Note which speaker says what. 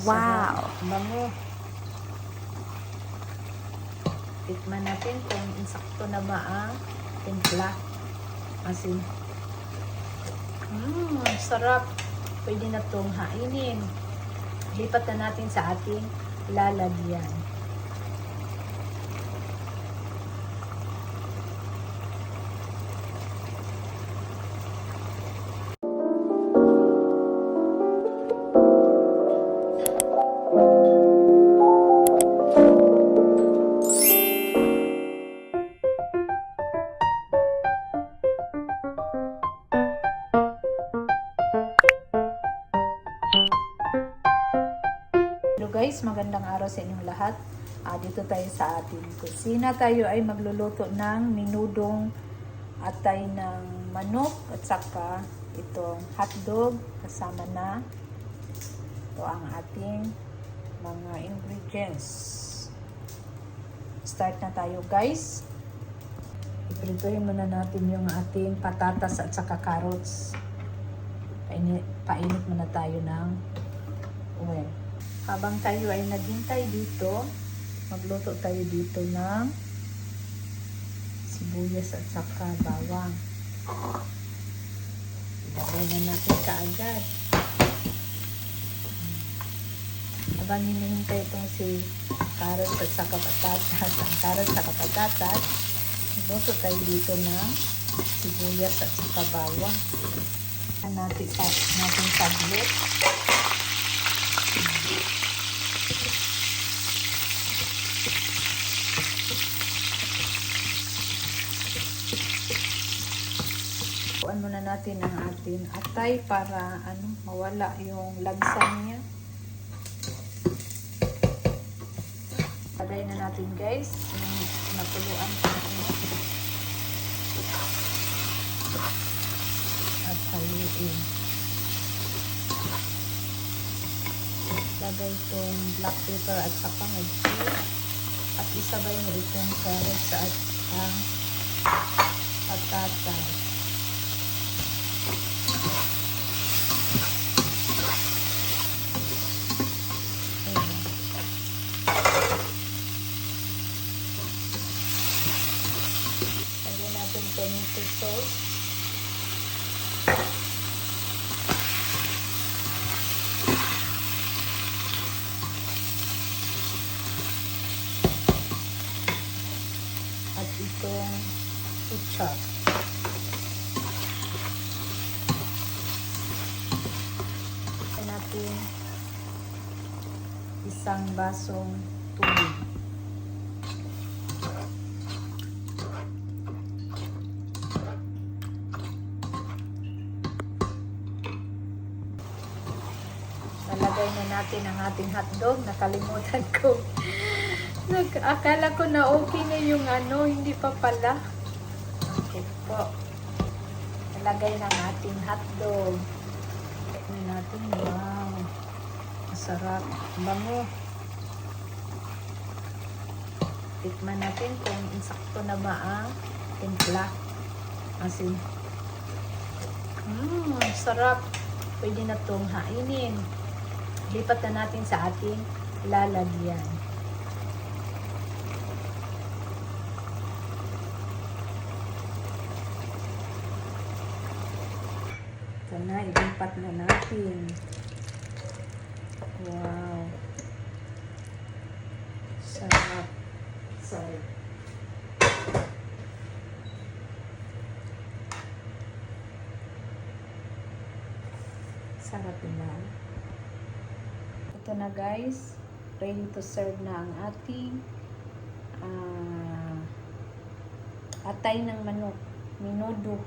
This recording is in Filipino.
Speaker 1: Wow!
Speaker 2: Bango. Tikman natin kung insakto na ba ang timpla. Asin. Mmm, sarap. Pwede na itong hainin. Lipat na natin sa ating lalagyan. Guys, magandang araw sa inyong lahat. Ah, dito tayo sa ating kusina. Tayo ay magluluto ng minudong atay ng manok at saka itong hotdog kasama na ito ang ating mga ingredients. Start na tayo guys. Iprituhin muna natin yung ating patatas at saka carrots. Painit, painit muna tayo ng oil. Habang tayo ay naghintay dito, magluto tayo dito ng sibuyas at saka bawang. Ilagay na natin kaagad. Habang hinihintay itong si carrots at saka patatas, ang carrots at saka patatas, magluto tayo dito ng sibuyas at saka bawang. Natin natin saglit. Kuan muna natin ang ating atay para ano mawala yung lansa niya. Lagay na natin guys napuluan ko at haluin. Lagay itong black pepper at saka magic at isabay mo itong carrots at ang patatas. Lagyan natin tomato sauce. At itong ketchup. Lagyan natin isang basong tubig. Nalagay na natin ang ating hotdog. Nakalimutan ko. Nag akala ko na okay na yung ano, hindi pa pala. Okay po. Nalagay na ang ating hotdog. Tignan natin. Wow. Masarap. Bango. Tikman natin kung insakto na ba ang timpla. Asin. Mmm, sarap. Pwede na itong hainin. Lipat na natin sa ating lalagyan. Ito na, ilipat na natin. Wow. Sarap. Sorry. Sarap naman. Ito na guys. Ready to serve na ang ating ah, atay ng manok. Minudo.